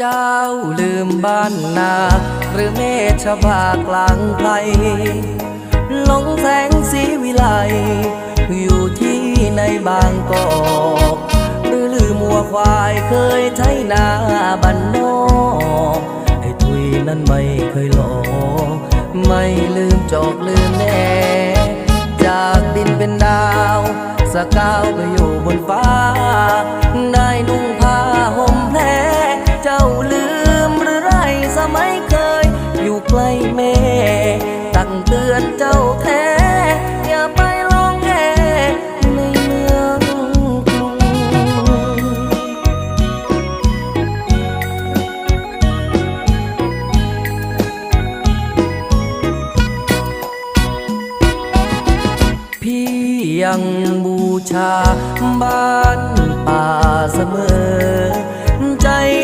เจ้าลืมบ้านนา หรือเมชภากลางไพรหลงแสงสีวิไล อยู่ที่ในบางกอกหรือลืมวัวควายเคยไถนาบันนอกไอ้ทุยนั้นไม่เคยหลอกไม่ลืมจอกลืมแน่ จากดินเป็นดาว สกาวไปอยู่บนฟ้า สมัยเคย อยู่ใกล้แม่ ตักเตือนเจ้าแท้ อย่าไปลองแง่ในเมืองกรุงพี่ยังบูชาบ้านป่าเสมอ